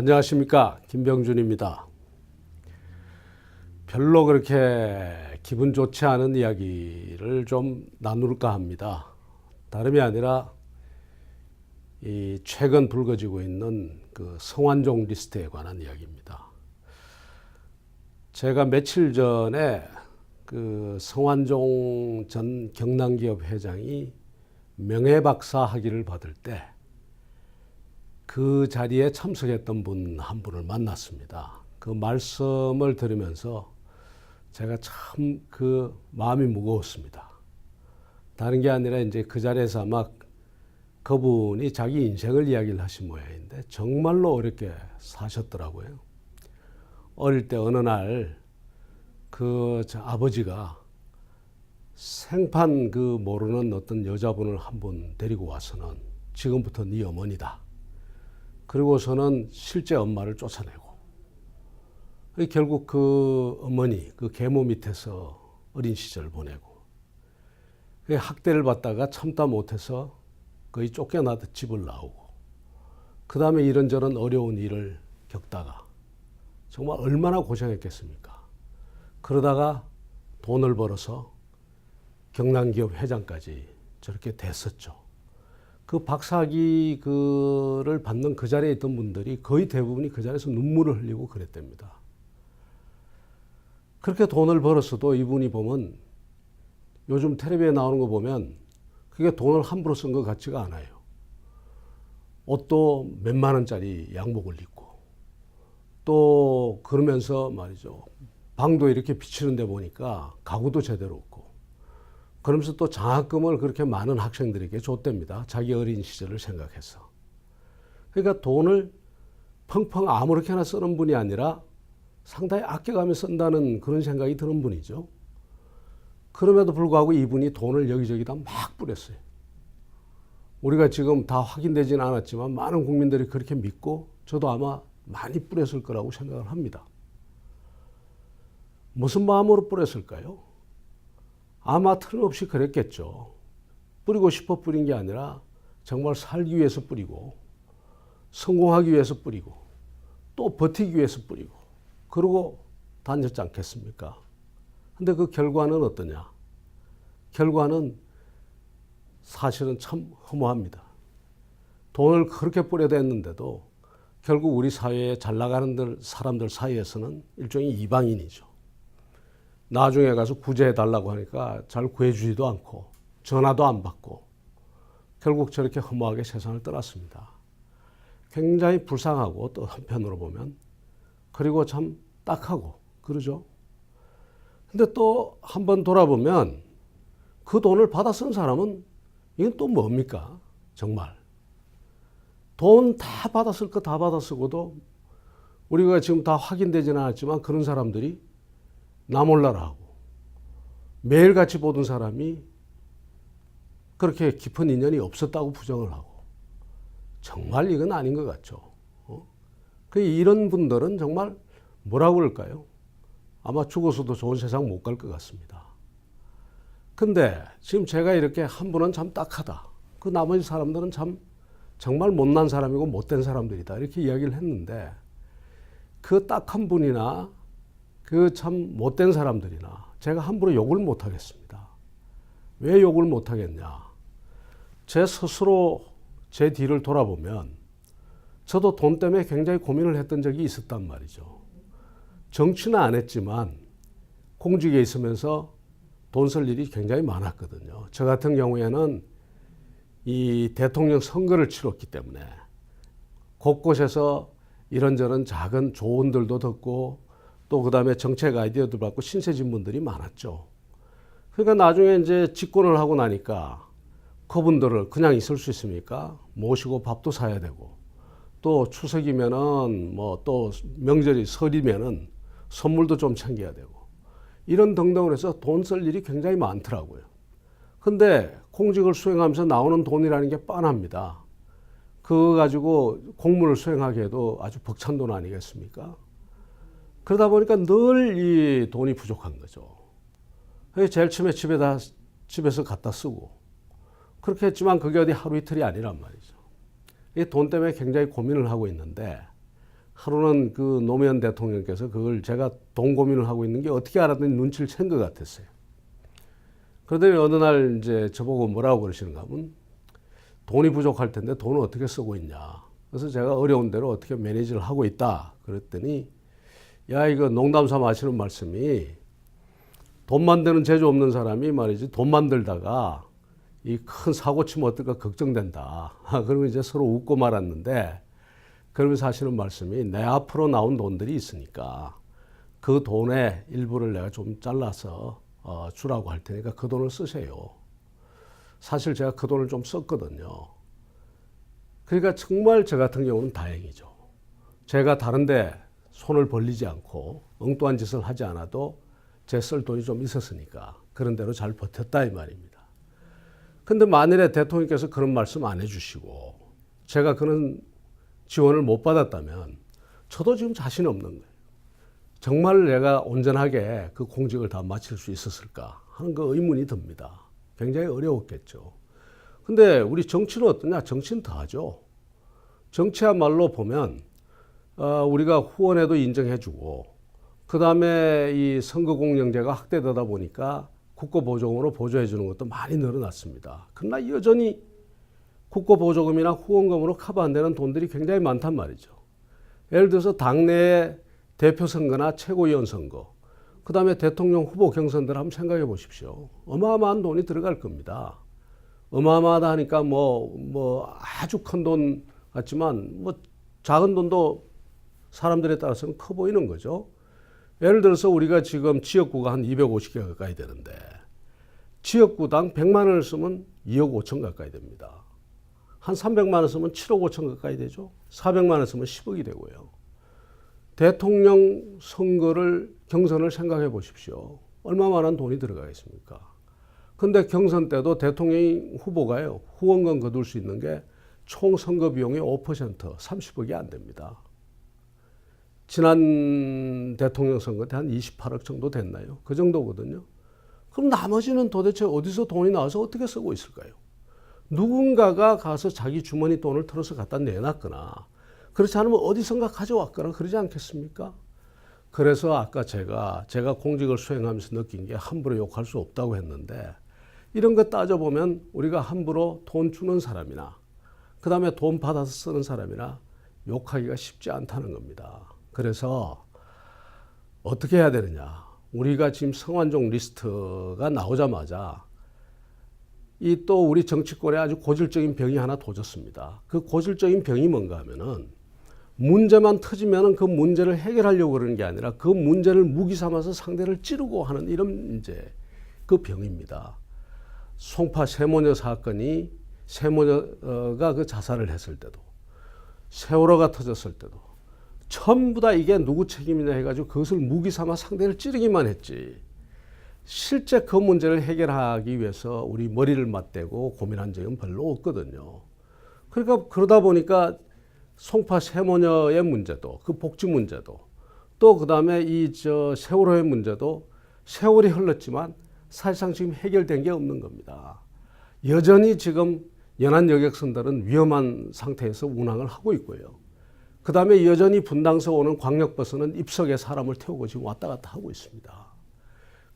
안녕하십니까 김병준입니다. 별로 그렇게 기분 좋지 않은 이야기를 좀 나눌까 합니다. 다름이 아니라 이 최근 불거지고 있는 그 성완종 리스트에 관한 이야기입니다. 제가 며칠 전에 그 성완종 전 경남기업 회장이 명예박사 학위를 받을 때 그 자리에 참석했던 분 한 분을 만났습니다. 그 말씀을 들으면서 제가 참 그 마음이 무거웠습니다. 다른 게 아니라 이제 그 자리에서 아마 그분이 자기 인생을 이야기를 하신 모양인데 정말로 어렵게 사셨더라고요. 어릴 때 어느 날 그 아버지가 생판 그 모르는 어떤 여자분을 한 분 데리고 와서는 지금부터 네 어머니다. 그리고서는 실제 엄마를 쫓아내고 결국 그 어머니 그 계모 밑에서 어린 시절 보내고 그 학대를 받다가 참다 못해서 거의 쫓겨나듯 집을 나오고 그 다음에 이런저런 어려운 일을 겪다가 정말 얼마나 고생했겠습니까? 그러다가 돈을 벌어서 경남기업 회장까지 저렇게 됐었죠. 그 박사학위 그를 받는 그 자리에 있던 분들이 거의 대부분이 그 자리에서 눈물을 흘리고 그랬답니다. 그렇게 돈을 벌었어도 이분이 보면 요즘 텔레비에 나오는 거 보면 그게 돈을 함부로 쓴 것 같지가 않아요. 옷도 몇만 원짜리 양복을 입고 또 그러면서 말이죠. 방도 이렇게 비치는 데 보니까 가구도 제대로 그러면서 또 장학금을 그렇게 많은 학생들에게 줬답니다. 자기 어린 시절을 생각해서. 그러니까 돈을 펑펑 아무렇게나 쓰는 분이 아니라 상당히 아껴가며 쓴다는 그런 생각이 드는 분이죠. 그럼에도 불구하고 이분이 돈을 여기저기다 막 뿌렸어요. 우리가 지금 다 확인되지는 않았지만 많은 국민들이 그렇게 믿고 저도 아마 많이 뿌렸을 거라고 생각을 합니다. 무슨 마음으로 뿌렸을까요? 아마 틀림없이 그랬겠죠. 뿌리고 싶어 뿌린 게 아니라 정말 살기 위해서 뿌리고 성공하기 위해서 뿌리고 또 버티기 위해서 뿌리고 그러고 다녔지 않겠습니까? 근데 그 결과는 어떠냐? 결과는 사실은 참 허무합니다. 돈을 그렇게 뿌려댔는데도 결국 우리 사회에 잘 나가는 사람들 사이에서는 일종의 이방인이죠. 나중에 가서 구제해 달라고 하니까 잘 구해주지도 않고 전화도 안 받고 결국 저렇게 허무하게 세상을 떠났습니다. 굉장히 불쌍하고 또 한편으로 보면 그리고 참 딱하고 그러죠. 근데 또 한 번 돌아보면 그 돈을 받아 쓴 사람은 이건 또 뭡니까? 정말. 돈다쓸거다 받아 쓰고도 우리가 지금 다 확인되지는 않았지만 그런 사람들이 나 몰라라 하고 매일 같이 보던 사람이 그렇게 깊은 인연이 없었다고 부정을 하고 정말 이건 아닌 것 같죠. 어? 그 이런 분들은 정말 뭐라고 그럴까요? 아마 죽어서도 좋은 세상 못 갈 것 같습니다. 근데 지금 제가 이렇게 한 분은 참 딱하다. 그 나머지 사람들은 참 정말 못난 사람이고 못된 사람들이다. 이렇게 이야기를 했는데 그 딱 한 분이나 그 참 못된 사람들이나 제가 함부로 욕을 못 하겠습니다. 왜 욕을 못 하겠냐? 제 스스로 제 뒤를 돌아보면 저도 돈 때문에 굉장히 고민을 했던 적이 있었단 말이죠. 정치는 안 했지만 공직에 있으면서 돈 쓸 일이 굉장히 많았거든요. 저 같은 경우에는 이 대통령 선거를 치렀기 때문에 곳곳에서 이런저런 작은 조언들도 듣고 또 그다음에 정책 아이디어도 받고 신세진 분들이 많았죠. 그러니까 나중에 이제 집권을 하고 나니까 그분들을 그냥 있을 수 있습니까? 모시고 밥도 사야 되고 또 추석이면은 뭐 또 명절이 설이면은 선물도 좀 챙겨야 되고 이런 등등을 해서 돈 쓸 일이 굉장히 많더라고요. 근데 공직을 수행하면서 나오는 돈이라는 게 뻔합니다. 그거 가지고 공무를 수행하게 해도 아주 벅찬 돈 아니겠습니까? 그러다 보니까 늘 이 돈이 부족한 거죠. 제일 처음에 집에다, 집에서 갖다 쓰고. 그렇게 했지만 그게 어디 하루 이틀이 아니란 말이죠. 이 돈 때문에 굉장히 고민을 하고 있는데 하루는 그 노무현 대통령께서 그걸 제가 돈 고민을 하고 있는 게 어떻게 알았더니 눈치를 챈 것 같았어요. 그러더니 어느 날 이제 저보고 뭐라고 그러시는가 하면 돈이 부족할 텐데 돈을 어떻게 쓰고 있냐. 그래서 제가 어려운 대로 어떻게 매니지를 하고 있다. 그랬더니 야 이거 농담 삼아 하시는 말씀이 돈 만드는 재주 없는 사람이 말이지 돈 만들다가 이 큰 사고 치면 어떨까 걱정된다. 그러면 이제 서로 웃고 말았는데 그러면서 하시는 말씀이 내 앞으로 나온 돈들이 있으니까 그 돈의 일부를 내가 좀 잘라서 어, 주라고 할 테니까 그 돈을 쓰세요. 사실 제가 그 돈을 좀 썼거든요. 그러니까 정말 저 같은 경우는 다행이죠. 제가 다른데 손을 벌리지 않고 엉뚱한 짓을 하지 않아도 제 쓸 돈이 좀 있었으니까 그런 대로 잘 버텼다 이 말입니다. 근데 만일에 대통령께서 그런 말씀 안 해주시고 제가 그런 지원을 못 받았다면 저도 지금 자신 없는 거예요. 정말 내가 온전하게 그 공직을 다 마칠 수 있었을까 하는 그 의문이 듭니다. 굉장히 어려웠겠죠. 근데 우리 정치는 어떠냐? 정치는 다 하죠. 정치야말로 보면 어, 우리가 후원에도 인정해주고 그 다음에 이 선거 공영제가 확대되다 보니까 국고 보조금으로 보조해 주는 것도 많이 늘어났습니다. 그러나 여전히 국고 보조금이나 후원금으로 커버 안 되는 돈들이 굉장히 많단 말이죠. 예를 들어서 당내 대표 선거나 최고위원 선거, 그 다음에 대통령 후보 경선들 한번 생각해 보십시오. 어마어마한 돈이 들어갈 겁니다. 어마어마하다 하니까 뭐, 뭐 아주 큰 돈 같지만 뭐 작은 돈도 사람들에 따라서는 커 보이는 거죠. 예를 들어서 우리가 지금 지역구가 한 250개 가까이 되는데 지역구당 100만 원을 쓰면 2억 5천 가까이 됩니다. 한 300만 원 쓰면 7억 5천 가까이 되죠. 400만 원 쓰면 10억이 되고요. 대통령 선거를 경선을 생각해 보십시오. 얼마만한 돈이 들어가겠습니까? 근데 경선 때도 대통령 후보가요. 후원금 거둘 수 있는 게 총 선거 비용의 5% 30억이 안 됩니다. 지난 대통령 선거 때 한 28억 정도 됐나요? 그 정도거든요. 그럼 나머지는 도대체 어디서 돈이 나와서 어떻게 쓰고 있을까요? 누군가가 가서 자기 주머니 돈을 털어서 갖다 내놨거나 그렇지 않으면 어디선가 가져왔거나 그러지 않겠습니까? 그래서 아까 제가 제가 공직을 수행하면서 느낀 게 함부로 욕할 수 없다고 했는데 이런 거 따져보면 우리가 함부로 돈 주는 사람이나 그 다음에 돈 받아서 쓰는 사람이나 욕하기가 쉽지 않다는 겁니다. 그래서 어떻게 해야 되느냐. 우리가 지금 성완종 리스트가 나오자마자 이 또 우리 정치권에 아주 고질적인 병이 하나 도졌습니다. 그 고질적인 병이 뭔가 하면은 문제만 터지면은 그 문제를 해결하려고 그러는 게 아니라 그 문제를 무기 삼아서 상대를 찌르고 하는 이런 이제 그 병입니다. 송파 세모녀 사건이 세모녀가 그 자살을 했을 때도 세월호가 터졌을 때도 전부 다 이게 누구 책임이냐 해가지고 그것을 무기 삼아 상대를 찌르기만 했지. 실제 그 문제를 해결하기 위해서 우리 머리를 맞대고 고민한 적은 별로 없거든요. 그러니까 그러다 보니까 송파 세모녀의 문제도 그 복지 문제도 또 그다음에 이 저 세월호의 문제도 세월이 흘렀지만 사실상 지금 해결된 게 없는 겁니다. 여전히 지금 연안 여객선들은 위험한 상태에서 운항을 하고 있고요. 그 다음에 여전히 분당서 오는 광역버스는 입석에 사람을 태우고 지금 왔다 갔다 하고 있습니다.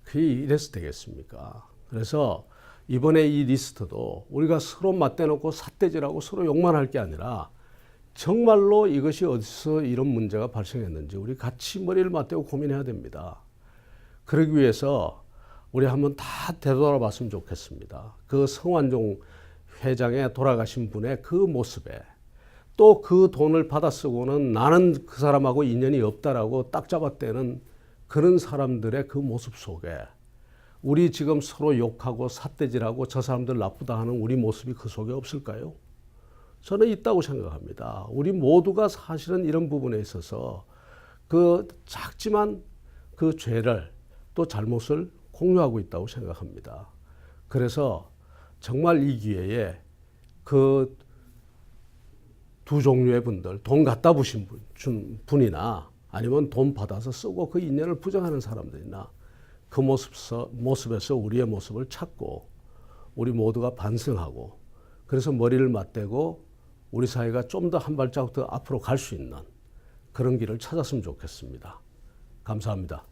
그게 이래서 되겠습니까? 그래서 이번에 이 리스트도 우리가 서로 맞대놓고 삿대질하고 서로 욕만 할 게 아니라 정말로 이것이 어디서 이런 문제가 발생했는지 우리 같이 머리를 맞대고 고민해야 됩니다. 그러기 위해서 우리 한번 다 되돌아봤으면 좋겠습니다. 그 성완종 회장의 돌아가신 분의 그 모습에 또 그 돈을 받아 쓰고는 나는 그 사람하고 인연이 없다라고 딱 잡아떼는 그런 사람들의 그 모습 속에 우리 지금 서로 욕하고 삿대질하고 저 사람들 나쁘다 하는 우리 모습이 그 속에 없을까요? 저는 있다고 생각합니다. 우리 모두가 사실은 이런 부분에 있어서 그 작지만 그 죄를 또 잘못을 공유하고 있다고 생각합니다. 그래서 정말 이 기회에 그 두 종류의 분들, 돈 갖다 부신 분, 준 분이나 아니면 돈 받아서 쓰고 그 인연을 부정하는 사람들이나 그 모습서, 모습에서 우리의 모습을 찾고 우리 모두가 반성하고 그래서 머리를 맞대고 우리 사회가 좀 더 한 발자국 더 앞으로 갈 수 있는 그런 길을 찾았으면 좋겠습니다. 감사합니다.